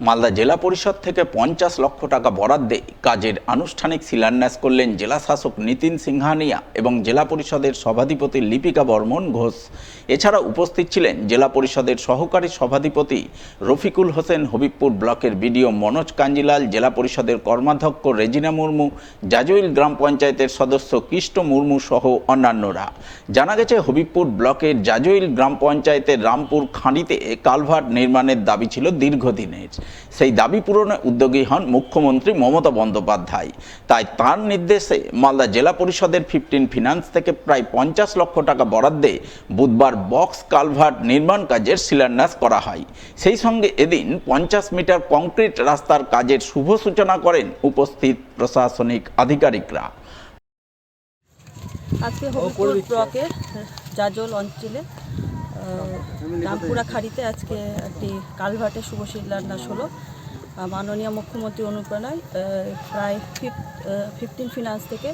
মালদা জেলা পরিষদ থেকে পঞ্চাশ লক্ষ টাকা বরাদ্দে কাজের আনুষ্ঠানিক শিলান্যাস করলেন জেলা শাসক নিতিন সিংহানিয়া এবং জেলা পরিষদের সভাধিপতি লিপিকা বর্মন ঘোষ। এছাড়া উপস্থিত ছিলেন জেলা পরিষদের সহকারী সভাধিপতি রফিকুল হোসেন হবিবপুর ব্লকের বিডিও মনোজ কাঞ্জিলাল, জেলা পরিষদের কর্মাধ্যক্ষ রেজিনা মুর্মু, জাজুইল গ্রাম পঞ্চায়েতের সদস্য কৃষ্ট মুর্মু সহ অন্যান্যরা। জানা গেছে, হবিবপুর ব্লকের জাজুইল গ্রাম পঞ্চায়েতের রামপুর খাঁড়িতে কালভার্ট নির্মাণের দাবি ছিল দীর্ঘদিনের। সেই দাবি পূরণে উদ্যোগী হন মুখ্যমন্ত্রী মমতা বন্দ্যোপাধ্যায়। তাই তার নির্দেশে মালদা জেলা পরিষদের ফিফটিন ফিনান্স থেকে প্রায় পঞ্চাশ লক্ষ টাকা বরাদ্দে বুধবার বক্স কালভার্ট নির্মাণ কাজের শিলান্যাস করা হয়। সেই সঙ্গে এদিন পঞ্চাশ মিটার কংক্রিট রাস্তার কাজের শুভ সূচনা করেন উপস্থিত প্রশাসনিক আধিকারিকরা। আজকে হবিপুর ব্লকের জাজল অঞ্চলে রামপুরা খাড়িতে আজকে একটি কালভাটে শুভশীল শিলান্যাস হলো। মাননীয় মুখ্যমন্ত্রী অনুপ্রেরণায় প্রায় ফিফটিন ফিনান্স থেকে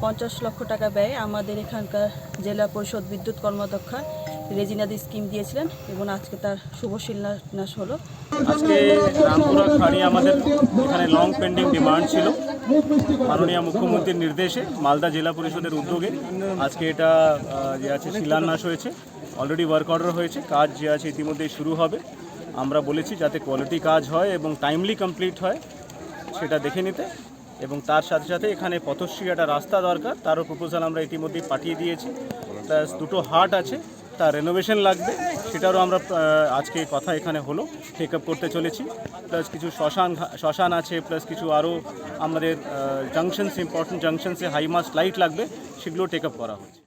পঞ্চাশ লক্ষ টাকা ব্যয়ে আমাদের এখানকার জেলা পরিষদ বিদ্যুৎ কর্মদক্ষা রেজিনাদি স্কিম দিয়েছিলেন এবং আজকে তার শুভ শিলান্যাস হলো। আজকে রামপুরা খাড়ি আমাদের এখানে লং পেন্ডিং ডিমান্ড ছিল। মাননীয় মুখ্যমন্ত্রীর নির্দেশে মালদা জেলা পরিষদের উদ্যোগে আজকে এটা যে আছে শিলান্যাস হয়েছে। অলরেডি ওয়ার্ক অর্ডার হয়েছে, কাজ যে আছে ইতিমধ্যেই শুরু হবে। আমরা বলেছি যাতে কোয়ালিটি কাজ হয় এবং টাইমলি কমপ্লিট হয়, সেটা দেখে নিতে। এবং তার সাথে সাথে এখানে পথশ্রী একটা রাস্তা দরকার, তারও প্রপোজাল আমরা ইতিমধ্যেই পাঠিয়ে দিয়েছি। প্লাস দুটো হাট আছে তার রেনোভেশন লাগবে, সেটারও আমরা আজকে কথা এখানে হলো টেক আপ করতে চলেছি। প্লাস কিছু শ্মশান শ্মশান আছে প্লাস কিছু আরও আমাদের জাংশনস ইম্পর্টেন্ট জাংশনসে হাই মাস্ট লাইট লাগবে, সেগুলো টেক আপ করা হচ্ছে।